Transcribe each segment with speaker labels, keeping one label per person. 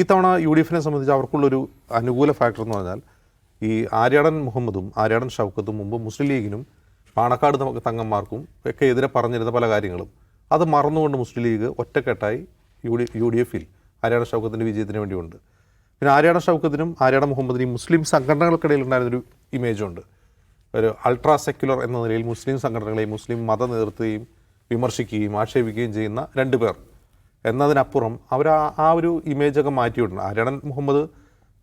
Speaker 1: ഇത്തവണ U D എഫിനെ സംബന്ധിച്ച് അവർക്കുള്ളൊരു അനുകൂല ഫാക്ടർ എന്ന് പറഞ്ഞാൽ ഈ ആര്യാടൻ മുഹമ്മദും ആര്യാടൻ ഷൗക്കത്തും മുമ്പ് മുസ്ലിം ലീഗിനും പാണക്കാട് തങ്ങന്മാർക്കും ഒക്കെ എതിരെ പറഞ്ഞിരുന്ന പല കാര്യങ്ങളും. അത് മറന്നുകൊണ്ട് മുസ്ലിം ലീഗ് ഒറ്റക്കെട്ടായി യു ഡി യു ഡി എഫിൽ ആര്യാടൻ ഷൗക്കത്തിന്റെ വിജയത്തിന് വേണ്ടിയുണ്ട്. പിന്നെ ആര്യാടൻ ഷൗക്കത്തിനും ആര്യാടൻ മുഹമ്മദിനും മുസ്ലിം സംഘടനകൾക്കിടയിൽ ഉണ്ടായിരുന്നൊരു ഇമേജുണ്ട് ഒരു അൾട്രാ സെക്യുലർ എന്ന നിലയിൽ മുസ്ലിം സംഘടനകളെയും മുസ്ലിം മത നേതൃത്വയും വിമർശിക്കുകയും ആക്ഷേപിക്കുകയും ചെയ്യുന്ന രണ്ട് പേർ. എന്നതിനപ്പുറം അവർ ആ- ആ ഒരു ഇമേജൊക്കെ മാറ്റിയിട്ടുണ്ട്. അരണൻ മുഹമ്മദ്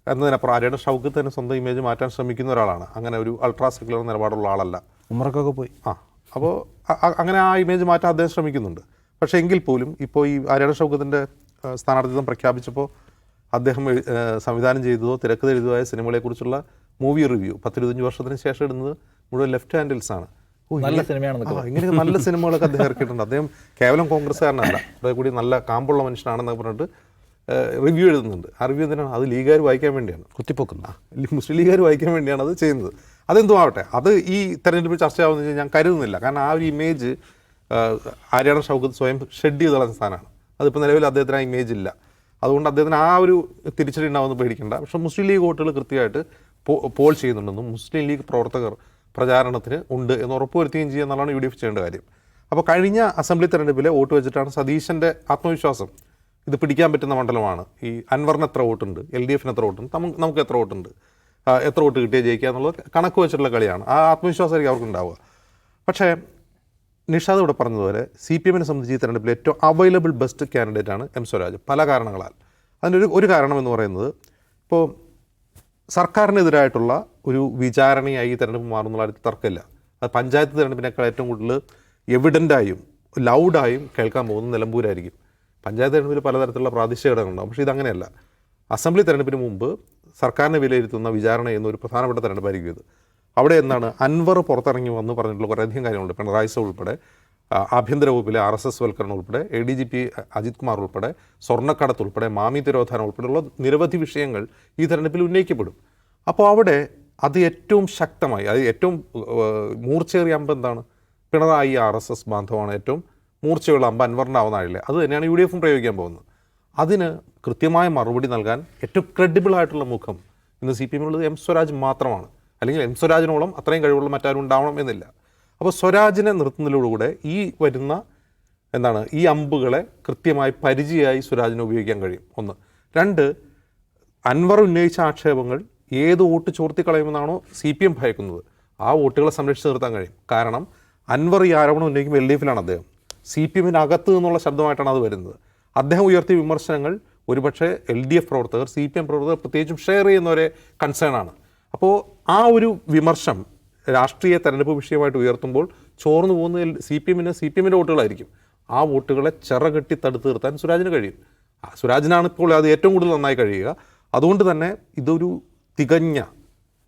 Speaker 1: എന്നതിനപ്പുറം അരയുടെ ഷൗക്കത്ത് തന്നെ സ്വന്തം ഇമേജ് മാറ്റാൻ ശ്രമിക്കുന്ന ഒരാളാണ്. അങ്ങനെ ഒരു അൾട്രാ സെക്യുലർ നിലപാടുള്ള ആളല്ല.
Speaker 2: ഉമർക്കൊക്കെ പോയി.
Speaker 1: ആ അപ്പോൾ അങ്ങനെ ആ ഇമേജ് മാറ്റാൻ അദ്ദേഹം ശ്രമിക്കുന്നുണ്ട്. പക്ഷേ എങ്കിൽ പോലും ഇപ്പോൾ ഈ ആര്യാടൻ ഷൗക്കത്തിന്റെ സ്ഥാനാർത്ഥിത്വം പ്രഖ്യാപിച്ചപ്പോൾ അദ്ദേഹം സംവിധാനം ചെയ്തതോ തിരക്കഥ എഴുതുവായ സിനിമകളെക്കുറിച്ചുള്ള മൂവി റിവ്യൂ പത്തിരുപത്തഞ്ച് വർഷത്തിന് ശേഷം ഇടുന്നത് മുഴുവൻ ലെഫ്റ്റ് ഹാൻഡിൽസാണ്
Speaker 2: നല്ല സിനിമയാണെന്നൊക്കെ
Speaker 1: ഇങ്ങനെ നല്ല സിനിമകളൊക്കെ അദ്ദേഹം ഇറക്കിയിട്ടുണ്ട്. അദ്ദേഹം കേവലം കോൺഗ്രസ്സുകാരനല്ല. അതേ കൂടി നല്ല കാമ്പുള്ള മനുഷ്യനാണെന്നൊക്കെ പറഞ്ഞിട്ട് റിവ്യൂ എഴുതുന്നുണ്ട്. ആ റിവ്യൂ എന്തിനാണ്? അത് ലീഗുകാർ വായിക്കാൻ വേണ്ടിയാണ്.
Speaker 2: കുത്തിപ്പൊക്കുന്ന.
Speaker 1: മുസ്ലിം ലീഗുകാർ വായിക്കാൻ വേണ്ടിയാണ് അത് ചെയ്യുന്നത്. അതെന്തും ആവട്ടെ അത് ഈ തെരഞ്ഞെടുപ്പിൽ ചർച്ചയാവുന്ന ഞാൻ കരുതുന്നില്ല. കാരണം ആ ഒരു ഇമേജ് ആര്യാടൻ ഷൗക്കത്ത് സ്വയം ഷെഡ് ചെയ്ത് കളഞ്ഞ സ്ഥാനമാണ് അതിപ്പോൾ നിലവിൽ അദ്ദേഹത്തിന് ആ ഇമേജ് ഇല്ല. അതുകൊണ്ട് അദ്ദേഹത്തിന് ആ ഒരു തിരിച്ചടി ഉണ്ടാവുമെന്ന് പേടിക്കേണ്ട. പക്ഷേ മുസ്ലിം ലീഗ് വോട്ടുകൾ കൃത്യമായിട്ട് പോൾ ചെയ്യുന്നുണ്ടെന്നും മുസ്ലിം ലീഗ് പ്രവർത്തകർ പ്രചാരണത്തിന് ഉണ്ട് എന്ന് ഉറപ്പുവരുത്തുകയും ചെയ്യുക എന്നുള്ളതാണ് യു ഡി എഫ് ചെയ്യേണ്ട കാര്യം. അപ്പോൾ കഴിഞ്ഞ അസംബ്ലി തെരഞ്ഞെടുപ്പിലെ വോട്ട് വെച്ചിട്ടാണ് സതീശന്റെ ആത്മവിശ്വാസം ഇത് പിടിക്കാൻ പറ്റുന്ന മണ്ഡലമാണ്. ഈ അൻവറിന് എത്ര വോട്ടുണ്ട് എൽ ഡി എഫിന് എത്ര വോട്ടുണ്ട് നമുക്ക് നമുക്ക് എത്ര വോട്ടുണ്ട് എത്ര വോട്ട് കിട്ടിയാൽ ജയിക്കുക എന്നുള്ളത് കണക്ക് വെച്ചിട്ടുള്ള കളിയാണ്. ആ ആത്മവിശ്വാസമായിരിക്കും അവർക്ക് ഉണ്ടാവുക. പക്ഷേ നിഷാദ് ഇവിടെ പറഞ്ഞതുപോലെ സി പി എമ്മിനെ സംബന്ധിച്ച് ഈ തെരഞ്ഞെടുപ്പിൽ ഏറ്റവും അവൈലബിൾ ബെസ്റ്റ് കാൻഡിഡേറ്റ് ആണ് എം സ്വരാജ് പല കാരണങ്ങളാൽ. അതിന്റെ ഒരു ഒരു കാരണം എന്ന് പറയുന്നത് ഇപ്പോൾ സർക്കാരിനെതിരായിട്ടുള്ള ഒരു വിചാരണയായി ഈ തെരഞ്ഞെടുപ്പ് മാറുന്നുള്ള തർക്കമില്ല. അത് പഞ്ചായത്ത് തെരഞ്ഞെടുപ്പിനേക്കാൾ ഏറ്റവും കൂടുതൽ എവിഡന്റായും ലൗഡായും കേൾക്കാൻ പോകുന്നത് നിലമ്പൂരായിരിക്കും. പഞ്ചായത്ത് തെരഞ്ഞെടുപ്പിൽ പലതരത്തിലുള്ള പ്രാദേശിക ഘടകങ്ങളുണ്ടാകും പക്ഷേ ഇതങ്ങനെയല്ല. അസംബ്ലി തെരഞ്ഞെടുപ്പിന് മുമ്പ് സർക്കാരിനെ വിലയിരുത്തുന്ന വിചാരണ എന്ന ഒരു പ്രധാനപ്പെട്ട തെരഞ്ഞെടുപ്പായിരിക്കും ഇത്. അവിടെ എന്താണ് അൻവർ പുറത്തിറങ്ങി വന്ന് പറഞ്ഞിട്ടുള്ള കുറേയധികം കാര്യങ്ങളുണ്ട്. പിണറായി സ ഉൾപ്പെടെ ആഭ്യന്തര വകുപ്പിലെ ആർ എസ് എസ് വൽക്കരണം ഉൾപ്പെടെ A D G P Ajith Kumar ഉൾപ്പെടെ സ്വർണക്കടത്ത് ഉൾപ്പെടെ മാമി തിരോധാനം ഉൾപ്പെടെയുള്ള നിരവധി വിഷയങ്ങൾ ഈ തെരഞ്ഞെടുപ്പിൽ ഉന്നയിക്കപ്പെടും. അപ്പോൾ അവിടെ അത് ഏറ്റവും ശക്തമായി അത് ഏറ്റവും മൂർച്ചയേറിയ അമ്പ് എന്താണ്? പിണറായി ആർ എസ് എസ് ബാന്ധവമാണ് ഏറ്റവും മൂർച്ചയുള്ള അമ്പ് അൻവറിനാവുന്ന ആളില്ലേ? അത് തന്നെയാണ് യു ഡി എഫും പ്രയോഗിക്കാൻ പോകുന്നത്. അതിന് കൃത്യമായ മറുപടി നൽകാൻ ഏറ്റവും ക്രെഡിബിൾ ആയിട്ടുള്ള മുഖം ഇന്ന് സി പി എമ്മിലുള്ളത് എം സ്വരാജ് മാത്രമാണ്. അല്ലെങ്കിൽ എം സ്വരാജിനോളം അത്രയും കഴിവുള്ള മറ്റാരും ഉണ്ടാവണം എന്നില്ല. അപ്പോൾ സ്വരാജിനെ നിർത്തുന്നതിലൂടെ ഈ വരുന്ന എന്താണ് ഈ അമ്പുകളെ കൃത്യമായി പരിചയമായി സ്വരാജിനെ ഉപയോഗിക്കാൻ കഴിയും. ഒന്ന്. രണ്ട് അൻവർ ഉന്നയിച്ച ആക്ഷേപങ്ങൾ ഏത് വോട്ട് ചോർത്തിക്കളയുമെന്നാണോ സി പി എം ഭയക്കുന്നത്. ആ വോട്ടുകളെ സംരക്ഷിച്ച് നിർത്താൻ കഴിയും. കാരണം അൻവർ ഈ ആരോപണം ഉന്നയിക്കുമ്പോൾ എൽ ഡി എഫിലാണ് അദ്ദേഹം. സി പി എമ്മിന് അകത്ത് നിന്നുള്ള ശബ്ദമായിട്ടാണ് അത് വരുന്നത്. അദ്ദേഹം ഉയർത്തിയ വിമർശനങ്ങൾ ഒരുപക്ഷെ എൽ ഡി എഫ് പ്രവർത്തകർ സി പി എം പ്രവർത്തകർ പ്രത്യേകിച്ചും ഷെയർ ചെയ്യുന്നവരെ കൺസേൺ ആണ്. അപ്പോൾ ആ ഒരു വിമർശം രാഷ്ട്രീയ തെരഞ്ഞെടുപ്പ് വിഷയമായിട്ട് ഉയർത്തുമ്പോൾ ചോർന്നു പോകുന്ന സി പി എമ്മിന് സി പി എമ്മിന്റെ വോട്ടുകളായിരിക്കും. ആ വോട്ടുകളെ ചിറകെട്ടി തടുത്ത് നിർത്താൻ സുരാജിന് കഴിയും. സുരാജിനാണ് ഇപ്പോൾ അത് ഏറ്റവും കൂടുതൽ നന്നായി കഴിയുക. അതുകൊണ്ട് തന്നെ ഇതൊരു തികഞ്ഞ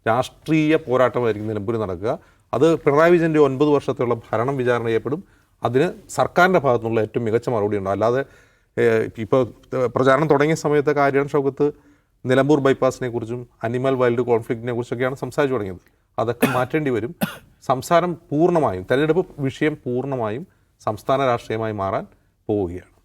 Speaker 1: രാഷ്ട്രീയ പോരാട്ടമായിരിക്കും നിലമ്പൂരിൽ നടക്കുക. അത് പിണറായി വിജയന്റെ ഒൻപത് വർഷത്തുള്ള ഭരണം വിചാരണ ചെയ്യപ്പെടും. അതിന് സർക്കാരിന്റെ ഭാഗത്തുനിന്നുള്ള ഏറ്റവും മികച്ച മറുപടി ഉണ്ട്. അല്ലാതെ ഇപ്പോൾ പ്രചാരണം തുടങ്ങിയ സമയത്ത് ആര്യാടൻ ഷൗക്കത്ത് നിലമ്പൂർ ബൈപ്പാസിനെ കുറിച്ചും അനിമൽ വൈൽഡ് കോൺഫ്ലിക്റ്റിനെ കുറിച്ചൊക്കെയാണ് സംസാരിച്ചു തുടങ്ങിയത്. അതൊക്കെ മാറ്റേണ്ടി വരും. സംസാരം പൂർണമായും തെരഞ്ഞെടുപ്പ് വിഷയം പൂർണമായും സംസ്ഥാന രാഷ്ട്രീയമായി മാറാൻ പോവുകയാണ്.